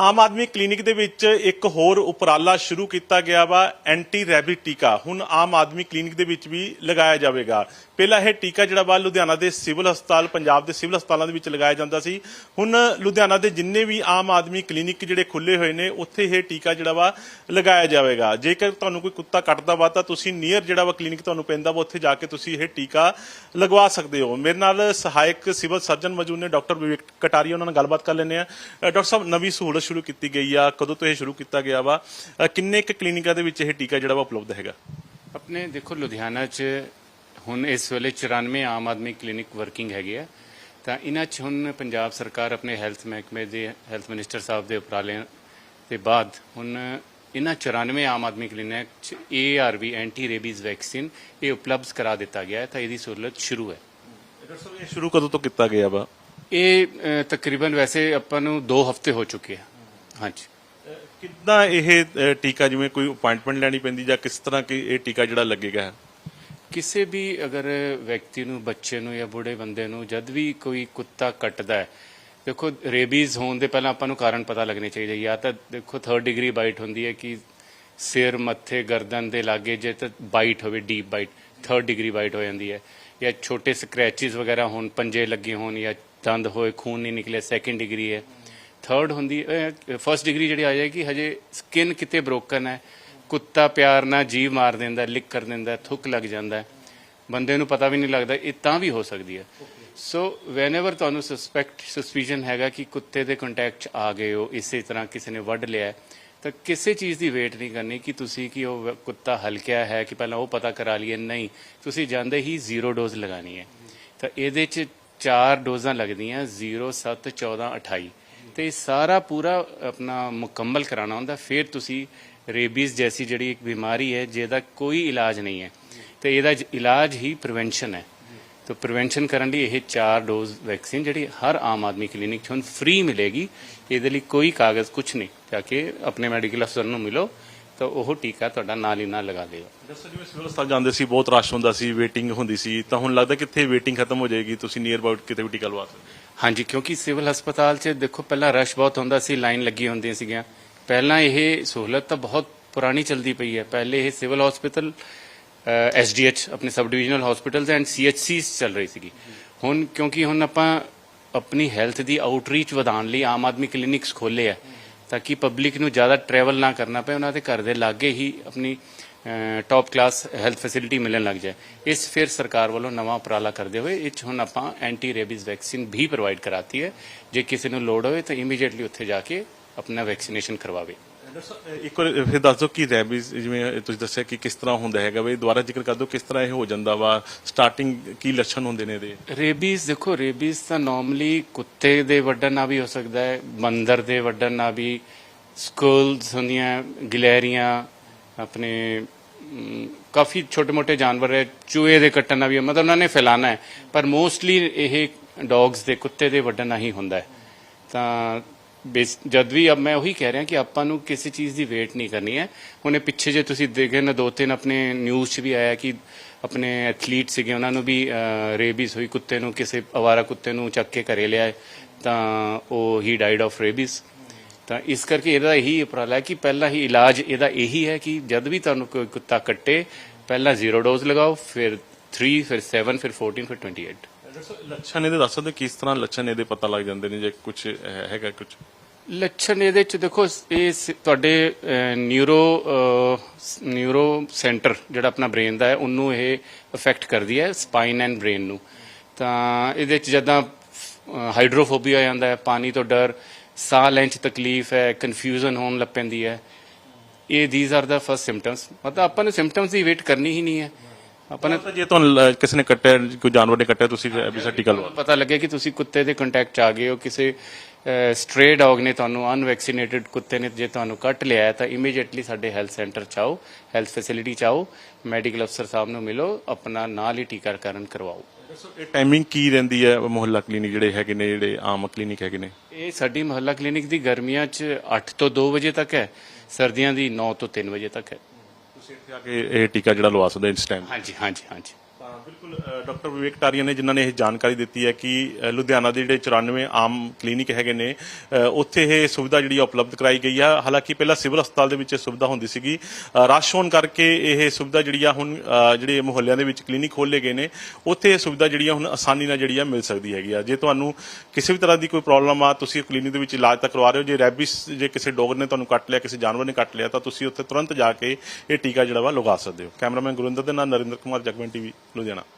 Aam Aadmi clinic ਦੇ ਵਿੱਚ ਇੱਕ ਹੋਰ ਉਪਰਾਲਾ ਸ਼ੁਰੂ ਕੀਤਾ ਗਿਆ ਵਾ ਐਂਟੀ ਰੈਬਿਟ ਟੀਕਾ। ਹੁਣ ਆਮ ਆਦਮੀ ਕਲੀਨਿਕ ਦੇ ਵਿੱਚ ਵੀ ਲਗਾਇਆ ਜਾਵੇਗਾ। ਪਹਿਲਾਂ ਇਹ ਟੀਕਾ ਜਿਹੜਾ ਵਾ, ਲੁਧਿਆਣਾ ਦੇ ਸਿਵਲ ਹਸਪਤਾਲ, ਪੰਜਾਬ ਦੇ ਸਿਵਲ ਹਸਪਤਾਲਾਂ ਦੇ ਵਿੱਚ ਲਗਾਇਆ ਜਾਂਦਾ ਸੀ। ਹੁਣ ਲੁਧਿਆਣਾ ਦੇ ਜਿੰਨੇ ਵੀ ਆਮ ਆਦਮੀ ਕਲੀਨਿਕ ਜਿਹੜੇ ਖੁੱਲੇ ਹੋਏ ਨੇ, ਉੱਥੇ ਇਹ ਟੀਕਾ ਜਿਹੜਾ ਵਾ, ਲਗਾਇਆ ਜਾਵੇਗਾ। ਜੇਕਰ ਤੁਹਾਨੂੰ ਕੋਈ ਕੁੱਤਾ ਕੱਟਦਾ ਵਾ, ਤਾਂ ਤੁਸੀਂ ਨੀਅਰ ਜਿਹੜਾ ਵਾ ਕਲੀਨਿਕ ਤੁਹਾਨੂੰ ਪੈਂਦਾ ਵਾ, ਉੱਥੇ ਜਾ ਕੇ ਤੁਸੀਂ ਇਹ ਟੀਕਾ ਲਗਵਾ ਸਕਦੇ ਹੋ। ਮੇਰੇ ਨਾਲ ਸਹਾਇਕ ਸਿਵਲ ਸਰਜਨ ਮੌਜੂਦ ਨੇ ਡਾਕਟਰ ਵਿਵੇਕ ਕਟਾਰੀਆ, ਉਹਨਾਂ ਨਾਲ ਗੱਲਬਾਤ ਕਰ ਲੈਂਦੇ ਆ ਡਾਕਟਰ ਸਾਹਿਬ, ਨਵੀਂ ਸਹੂਲਤ ਸ਼ੁਰੂ ਕੀਤੀ ਗਈ ਆ? ਕਦੋਂ ਤੋਂ ਇਹ ਸ਼ੁਰੂ ਕੀਤਾ ਗਿਆ ਵਾ? ਅ, ਕਿੰਨੇ ਕੁ ਕਲੀਨਿਕਾਂ ਦੇ ਵਿੱਚ ਇਹ ਟੀਕਾ ਜਿਹੜਾ ਵਾ ਉਪਲਬਧ ਹੈਗਾ? ਆਪਣੇ ਦੇਖੋ ਲੁਧਿਆਣਾ 'ਚ ਹੁਣ ਇਸ ਵੇਲੇ 94 ਆਮ ਆਦਮੀ ਕਲੀਨਿਕ ਵਰਕਿੰਗ ਹੈਗੇ ਆ। ਤਾਂ ਇਹਨਾਂ 'ਚ ਹੁਣ ਪੰਜਾਬ ਸਰਕਾਰ ਆਪਣੇ ਹੈਲਥ ਮਹਿਕਮੇ ਦੇ ਹੈਲਥ ਮਿਨਿਸਟਰ ਸਾਹਿਬ ਦੇ ਉਪਰਾਲਿਆਂ ਦੇ ਬਾਅਦ ਹੁਣ ਇਹਨਾਂ 94 ਆਮ ਆਦਮੀ ਕਲੀਨਿਕ 'ਚ ਏਆਰਵੀ ਐਂਟੀ ਰੇਬੀਜ਼ ਵੈਕਸੀਨ ਇਹ ਉਪਲਬਧ ਕਰਾ ਦਿੱਤਾ ਗਿਆ ਹੈ। ਤਾਂ ਇਹਦੀ ਸਹੂਲਤ ਸ਼ੁਰੂ ਹੈ। ਇਹ ਸ਼ੁਰੂ ਕਦੋਂ ਤੋਂ ਕੀਤਾ ਗਿਆ ਵਾ? ਇਹ ਅ, ਤਕਰੀਬਨ ਵੈਸੇ ਆਪਾਂ ਨੂੰ 2 ਹਫ਼ਤੇ ਹੋ ਚੁੱਕੇ ਆ। ਹਾਂਜੀ। ਕਿੱਦਾਂ ਇਹ ਅ, ਟੀਕਾ ਜਿਵੇਂ ਕੋਈ ਅਪਾਇੰਟਮੈਂਟ ਲੈਣੀ ਪੈਂਦੀ ਜਾਂ ਕਿਸ ਤਰ੍ਹਾਂ ਕਿ ਇਹ ਟੀਕਾ ਜਿਹੜਾ ਲੱਗੇਗਾ? ਕਿਸੇ ਵੀ ਅਗਰ ਵਿਅਕਤੀ ਨੂੰ ਬੱਚੇ ਨੂੰ ਜਾਂ ਬੁੱਢੇ ਬੰਦੇ ਨੂੰ ਜਦ ਵੀ ਕੋਈ ਕੁੱਤਾ ਕੱਟਦਾ ਹੈ ਦੇਖੋ ਰੇਬੀਜ਼ ਹੋਣ ਦੇ ਪਹਿਲਾਂ ਆਪਾਂ ਨੂੰ ਕਾਰਨ ਪਤਾ ਲੱਗਣੇ ਚਾਹੀਦੇ ਜਾਂ ਤਾਂ ਦੇਖੋ 3rd ਡਿਗਰੀ ਬਾਈਟ ਹੁੰਦੀ ਹੈ ਕਿ ਸਿਰ ਮੱਥੇ ਗਰਦਨ ਦੇ ਲਾਗੇ ਜੇ ਤਾਂ ਬਾਈਟ ਹੋਵੇ deep bite 3rd degree bite ਹੋ ਜਾਂਦੀ ਹੈ। ਜਾਂ ਛੋਟੇ ਸਕ੍ਰੈਚਸ ਵਗੈਰਾ ਹੋਣ ਪੰਜੇ ਲੱਗੇ ਹੋਣ ਜਾਂ ਦੰਦ ਹੋਏ ਖੂਨ ਨਹੀਂ ਨਿਕਲੇ ਸੈਕੰਡ ਡਿਗਰੀ ਹੈ। ਥਰਡ ਹੁੰਦੀ ਫਰਸਟ ਡਿਗਰੀ ਜਿਹੜੀ ਆ ਜਾਏਗੀ, ਹਜੇ ਸਕਿਨ ਕਿਤੇ ਬ੍ਰੋਕਨ ਹੈ, ਕੁੱਤਾ ਪਿਆਰ ਨਾਲ ਜੀਵ ਮਾਰ ਦਿੰਦਾ, ਲਿਕ ਕਰ ਦਿੰਦਾ, ਥੁੱਕ ਲੱਗ ਜਾਂਦਾ ਬੰਦੇ ਨੂੰ ਪਤਾ ਵੀ ਨਹੀਂ ਲੱਗਦਾ, ਇਹ ਤਾਂ ਵੀ ਹੋ ਸਕਦੀ ਹੈ। ਸੋ ਵੈਨੇਵਰ ਤੁਹਾਨੂੰ ਸਸਪੈਕਟ ਸਸਪੀਸ਼ਨ ਹੈਗਾ ਕਿ ਕੁੱਤੇ ਦੇ ਕੰਟੈਕਟ 'ਚ ਆ ਗਏ ਹੋ, ਇਸੇ ਤਰ੍ਹਾਂ ਕਿਸੇ ਨੇ ਵੱਢ ਲਿਆ ਤਾਂ ਕਿਸੇ ਚੀਜ਼ ਦੀ ਵੇਟ ਨਹੀਂ ਕਰਨੀ ਕਿ ਤੁਸੀਂ ਕਿ ਉਹ ਕੁੱਤਾ ਹਲਕਿਆ ਹੈ ਕਿ ਪਹਿਲਾਂ ਉਹ ਪਤਾ ਕਰਾ ਲਈਏ, ਨਹੀਂ। ਤੁਸੀਂ ਜਾਂਦੇ ਹੀ ਜ਼ੀਰੋ ਡੋਜ਼ ਲਗਾਣੀ ਹੈ। ਤਾਂ ਇਹਦੇ 'ਚ ਚਾਰ ਡੋਜ਼ਾਂ ਲੱਗਦੀਆਂ 0 7 14 28 ਤੇ ਸਾਰਾ ਪੂਰਾ ਆਪਣਾ ਮੁਕੰਮਲ ਕਰਾਉਣਾ ਹੁੰਦਾ, ਫਿਰ ਤੁਸੀਂ ਰੇਬੀਜ਼ ਜੈਸੀ ਜਿਹੜੀ ਇੱਕ ਬਿਮਾਰੀ ਹੈ, ਜਿਹਦਾ ਕੋਈ ਇਲਾਜ ਨਹੀਂ ਹੈ। ਤੇ ਇਹਦਾ ਇਲਾਜ ਹੀ ਪ੍ਰੀਵੈਂਸ਼ਨ ਹੈ। ਤਾਂ ਪ੍ਰੀਵੈਂਸ਼ਨ ਕਰਨ ਲਈ ਇਹ ਚਾਰ ਡੋਜ਼ ਵੈਕਸੀਨ ਜਿਹੜੀ ਹਰ ਆਮ ਆਦਮੀ ਕਲੀਨਿਕ 'ਚ ਹੁਣ ਫ੍ਰੀ ਮਿਲੇਗੀ। ਇਹਦੇ ਲਈ ਕੋਈ ਕਾਗਜ਼ ਕੁਝ ਨਹੀਂ, ਜਾ ਕੇ ਆਪਣੇ ਮੈਡੀਕਲ ਅਫਸਰ ਨੂੰ ਮਿਲੋ, ਤਾਂ ਉਹ ਟੀਕਾ ਤੁਹਾਡਾ ਨਾਲ ਹੀ ਨਾਲ ਲਗਾ ਦੇਗਾ। ਦੱਸੋ ਜਿਵੇਂ ਸਿਵਲ ਹਸਪਤਾਲ ਜਾਂਦੇ ਸੀ, ਬਹੁਤ ਰਸ਼ ਹੁੰਦਾ ਸੀ ਵੇਟਿੰਗ ਹੁੰਦੀ ਸੀ, ਤਾਂ ਹੁਣ ਲੱਗਦਾ ਕਿੱਥੇ ਵੇਟਿੰਗ ਖਤਮ ਹੋ ਜਾਏਗੀ, ਤੁਸੀਂ ਨੀਅਰ ਅਬਾਊਟ ਕਿਤੇ ਵੀ ਟੀਕਾ ਲਵਾ ਸਕਦੇ ਹਾਂਜੀ, ਕਿਉਂਕਿ ਸਿਵਲ ਹਸਪਤਾਲ 'ਚ ਦੇਖੋ, ਪਹਿਲਾਂ ਰਸ਼ ਬਹੁਤ ਹੁੰਦਾ ਸੀ, ਲਾਈਨ ਲੱਗੀ ਹੁੰਦੀਆਂ ਸੀਗੀਆਂ। ਪਹਿਲਾਂ ਇਹ ਸਹੂਲਤ ਤਾਂ ਬਹੁਤ ਪੁਰਾਣੀ ਚਲਦੀ ਪਈ ਹੈ। ਪਹਿਲੇ ਇਹ ਸਿਵਲ ਹਸਪੀਟਲ ਐਸਡੀਐਚ ਆਪਣੇ ਸਬ ਡਿਵੀਜ਼ਨਲ ਹਸਪੀਟਲਸ ਐਂਡ ਸੀਐਚਸੀਸ ਚੱਲ ਰਹੀ ਸੀਗੀ। ਹੁਣ ਕਿਉਂਕਿ ਹੁਣ ਆਪਾਂ ਆਪਣੀ ਹੈਲਥ ਦੀ ਆਊਟਰੀਚ ਵਧਾਉਣ ਲਈ ਆਮ ਆਦਮੀ ਕਲੀਨਿਕਸ ਖੋਲੇ ਆ, ਤਾਂ ਕਿ ਪਬਲਿਕ ਨੂੰ ਜ਼ਿਆਦਾ ਟਰੈਵਲ ਨਾ ਕਰਨਾ ਪਏ, ਉਹਨਾਂ ਦੇ ਘਰ ਦੇ ਲਾਗੇ ਹੀ ਆਪਣੀ ਟੌਪ ਕਲਾਸ ਹੈਲਥ ਫੈਸਿਲਿਟੀ ਮਿਲਣ ਲੱਗ ਜਾਏ। ਇਸ ਫਿਰ ਸਰਕਾਰ ਵੱਲੋਂ ਨਵਾਂ ਉਪਰਾਲਾ ਕਰਦੇ ਹੋਏ ਇਹ 'ਚ ਹੁਣ ਆਪਾਂ ਐਂਟੀ ਰੇਬੀਜ਼ ਵੈਕਸੀਨ ਵੀ ਪ੍ਰੋਵਾਈਡ ਕਰਾਤੀ ਹੈ। ਜੇ ਕਿਸੇ ਨੂੰ ਲੋੜ ਹੋਵੇ ਤਾਂ ਇਮੀਡੀਏਟਲੀ ਉੱਥੇ ਜਾ ਕੇ ਆਪਣਾ ਵੈਕਸੀਨੇਸ਼ਨ ਕਰਵਾਵੇ। ਇੱਕ ਵਾਰ ਫਿਰ ਦੱਸ ਦਿਓ ਕਿ ਰੈਬੀਜ਼ ਜਿਵੇਂ ਤੁਸੀਂ ਦੱਸਿਆ ਕਿ ਕਿਸ ਤਰ੍ਹਾਂ ਹੁੰਦਾ ਹੈਗਾ ਵੀ ਦੁਬਾਰਾ ਜ਼ਿਕਰ ਕਰ ਦਿਓ ਕਿਸ ਤਰ੍ਹਾਂ ਇਹ ਹੋ ਜਾਂਦਾ ਵਾ ਸਟਾਰਟਿੰਗ ਕੀ ਲੱਛਣ ਹੁੰਦੇ ਨੇ ਇਹਦੇ? ਰੇਬੀਜ਼ ਦੇਖੋ ਰੇਬੀਜ਼ ਤਾਂ ਨਾਰਮਲੀ ਕੁੱਤੇ ਦੇ ਵੱਢਣ ਨਾਲ ਵੀ ਹੋ ਸਕਦਾ ਹੈ ਬੰਦਰ ਦੇ ਵੱਢਣ ਨਾਲ ਵੀ ਸਕੂਲਸ ਹੁੰਦੀਆਂ ਗਿਲੈਰੀਆਂ ਆਪਣੇ ਕਾਫੀ ਛੋਟੇ-ਮੋਟੇ ਜਾਨਵਰ ਹੈ, ਚੂਹੇ ਦੇ ਕੱਟਣ ਨਾਲ ਵੀ, ਮਤਲਬ ਉਹਨਾਂ ਨੇ ਫੈਲਾਣਾ ਹੈ, ਪਰ ਮੋਸਟਲੀ ਇਹ ਡੌਗਸ ਦੇ, ਕੁੱਤੇ ਦੇ ਵੱਢਣ ਨਾਲ ਹੀ ਹੁੰਦਾ ਹੈ। ਤਾਂ ਬੇਸ- ਜਦ ਵੀ ਅਬ ਮੈਂ ਉਹੀ ਕਹਿ ਰਿਹਾ ਕਿ ਆਪਾਂ ਨੂੰ ਕਿਸੇ ਚੀਜ਼ ਦੀ ਵੇਟ ਨਹੀਂ ਕਰਨੀ ਹੈ। ਹੁਣੇ ਪਿੱਛੇ ਜੇ ਤੁਸੀਂ ਦੇਖੇ ਨਾ, ਦੋ ਤਿੰਨ ਆਪਣੇ ਨਿਊਜ਼ 'ਚ ਵੀ ਆਇਆ ਕਿ ਆਪਣੇ ਐਥਲੀਟ ਸੀਗੇ, ਉਹਨਾਂ ਨੂੰ ਵੀ ਰੇਬੀਜ਼ ਹੋਈ, ਕੁੱਤੇ ਨੂੰ ਕਿਸੇ, ਅਵਾਰਾ ਕੁੱਤੇ ਨੂੰ ਚੱਕ ਕੇ ਘਰੇ ਲਿਆਏ, ਤਾਂ ਉਹ ਹੀ ਡਾਈਡ ਆਫ ਰੇਬੀਜ਼ ਤਾਂ ਇਸ ਕਰਕੇ ਇਹਦਾ ਇਹੀ ਉਪਰਾਲਾ ਹੈ ਕਿ ਪਹਿਲਾਂ ਹੀ ਇਲਾਜ ਇਹਦਾ ਇਹੀ ਹੈ ਕਿ ਜਦ ਵੀ ਤੁਹਾਨੂੰ ਕੋਈ ਕੁੱਤਾ ਕੱਟੇ ਪਹਿਲਾਂ ਜ਼ੀਰੋ ਡੋਜ਼ ਲਗਾਓ ਫਿਰ 3 ਫਿਰ 7 ਫਿਰ 14 ਫਿਰ 28 ਲੱਛਣ ਇਹਦੇ ਦੱਸ ਸਕਦੇ ਕਿਸ ਤਰ੍ਹਾਂ ਲੱਛਣ ਇਹਦੇ ਪਤਾ ਲੱਗ ਜਾਂਦੇ ਨੇ ਜੇ ਕੁਝ ਹੈਗਾ ਕੁਝ ਲੱਛਣ ਇਹਦੇ ਚ ਦੇਖੋ ਇਹ ਤੁਹਾਡੇ ਨਿਊਰੋ ਨਿਊਰੋ ਸੈਂਟਰ ਜਿਹੜਾ ਆਪਣਾ ਬ੍ਰੇਨ ਦਾ ਹੈ ਉਹਨੂੰ ਇਹ ਅਫੈਕਟ ਕਰਦੀ ਹੈ ਸਪਾਈਨ ਐਂਡ ਬ੍ਰੇਨ ਨੂੰ। ਤਾਂ ਇਹਦੇ ਚ ਜਦਾਂ ਹਾਈਡਰੋਫੋਬੀਆ ਆ ਜਾਂਦਾ ਹੈ ਪਾਣੀ ਤੋਂ ਡਰ ਸਾਹ ਲੈਣ ਚ ਤਕਲੀਫ ਹੈ ਕਨਫਿਊਜ਼ਨ ਹੋਣ ਲੱਗ ਪੈਂਦੀ ਹੈ। ਇਹ these are the first symptoms ਮਤਲਬ ਆਪਾਂ ਨੂੰ ਸਿੰਪਟਮਸ ਦੀ ਵੇਟ ਕਰਨੀ ਹੀ ਨਹੀਂ ਹੈ। ਆਪਾਂ ਨੇ ਜੇ ਤੁਹਾਨੂੰ ਕਿਸੇ ਨੇ ਕੱਟਿਆ ਕੋਈ ਜਾਨਵਰ ਨੇ ਕੱਟਿਆ ਤੁਸੀਂ ਐਬੀਸਾ ਟੀਕਾ ਲਵਾ ਪਤਾ ਲੱਗੇ ਕਿ ਤੁਸੀਂ ਕੁੱਤੇ ਦੇ ਕੰਟੈਕਟ ਚ ਆ ਗਏ ਹੋ ਕਿਸੇ ਸਟ੍ਰੇ ਡੌਗ ਨੇ ਤੁਹਾਨੂੰ ਅਨਵੈਕਸੀਨੇਟਡ ਕੁੱਤੇ ਨੇ ਜੇ ਤੁਹਾਨੂੰ ਕੱਟ ਲਿਆ ਹੈ ਤਾਂ ਇਮੀਡੀਏਟਲੀ ਸਾਡੇ ਹੈਲਥ ਸੈਂਟਰ ਚ ਆਓ ਹੈਲਥ ਫੈਸਿਲਿਟੀ ਚ ਆਓ ਮੈਡੀਕਲ ਅਫਸਰ ਸਾਹਿਬ ਨੂੰ ਮਿਲੋ ਆਪਣਾ ਨਾਲ ਹੀ ਟੀਕਾਕਰਨ ਕਰਵਾਓ। ਇਹ ਟਾਈਮਿੰਗ ਕੀ ਰਹਿੰਦੀ ਹੈ? ਮੁਹੱਲਾ ਕਲੀਨਿਕ ਜਿਹੜੇ ਹੈਗੇ ਨੇ ਜਿਹੜੇ ਆਮ ਕਲੀਨਿਕ ਹੈਗੇ ਨੇ? ਇਹ ਸਾਡੀ ਮੁਹੱਲਾ ਕਲੀਨਿਕ ਦੀ ਗਰਮੀਆਂ ਚ 8 ਤੋਂ 2 ਵਜੇ ਤੱਕ ਹੈ ਸਰਦੀਆਂ ਦੀ 9 ਤੋਂ 3 ਵਜੇ ਤੱਕ ਹੈ। ਤੁਸੀਂ ਇੱਥੇ ਆ ਕੇ ਇਹ ਟੀਕਾ ਜਿਹੜਾ ਲਵਾ ਸਕਦੇ ਇਸ ਟਾਈਮ ਹਾਂਜੀ ਹਾਂਜੀ ਹਾਂਜੀ। ਬਿਲਕੁਲ ਡਾਕਟਰ ਵਿਵੇਕ ਟਾਰੀਆ ਨੇ ਜਿਨ੍ਹਾਂ ਨੇ ਇਹ ਜਾਣਕਾਰੀ ਦਿੱਤੀ ਹੈ ਕਿ ਲੁਧਿਆਣਾ ਦੇ ਜਿਹੜੇ 94 ਆਮ ਕਲੀਨਿਕ ਹੈਗੇ ਨੇ ਉੱਥੇ ਇਹ ਸੁਵਿਧਾ ਜਿਹੜੀ ਆ ਉਪਲਬਧ ਕਰਾਈ ਗਈ ਆ। ਹਾਲਾਂਕਿ ਪਹਿਲਾਂ ਸਿਵਲ ਹਸਪਤਾਲ ਦੇ ਵਿੱਚ ਇਹ ਸੁਵਿਧਾ ਹੁੰਦੀ ਸੀਗੀ। ਰਸ਼ ਹੋਣ ਕਰਕੇ ਇਹ ਸੁਵਿਧਾ ਜਿਹੜੀ ਆ ਹੁਣ ਜਿਹੜੇ ਮੁਹੱਲਿਆਂ ਦੇ ਵਿੱਚ ਕਲੀਨਿਕ ਖੋਲ੍ਹੇ ਗਏ ਨੇ, ਉੱਥੇ ਇਹ ਸੁਵਿਧਾ ਜਿਹੜੀ ਆ ਹੁਣ ਆਸਾਨੀ ਨਾਲ ਜਿਹੜੀ ਆ ਮਿਲ ਸਕਦੀ ਹੈਗੀ ਆ। ਜੇ ਤੁਹਾਨੂੰ ਕਿਸੇ ਵੀ ਤਰ੍ਹਾਂ ਦੀ ਕੋਈ ਪ੍ਰੋਬਲਮ ਆ, ਤੁਸੀਂ ਕਲੀਨਿਕ ਦੇ ਵਿੱਚ ਇਲਾਜ ਤਾਂ ਕਰਵਾ ਰਹੇ ਹੋ। ਜੇ ਰੈਬਿਸ, ਜੇ ਕਿਸੇ ਡੌਗ ਨੇ ਤੁਹਾਨੂੰ ਕੱਟ ਲਿਆ, ਕਿਸੇ ਜਾਨਵਰ ਨੇ ਕੱਟ ਲਿਆ, ਤਾਂ ਤੁਸੀਂ ਉੱਥੇ ਤੁਰੰਤ ਜਾ ਕੇ ਇਹ ਟੀਕਾ ਜਿਹੜਾ ਵਾ ਲਗਾ ਸਕਦੇ ਹੋ। ਕੈਮਰਾਮੈਨ ਗੁਰਿੰਦਰ ਦੇ ਨਾਲ ਨਰਿੰਦਰ ਕੁਮਾਰ, ਜਗਮਨ ਟੀਵੀ Luciana.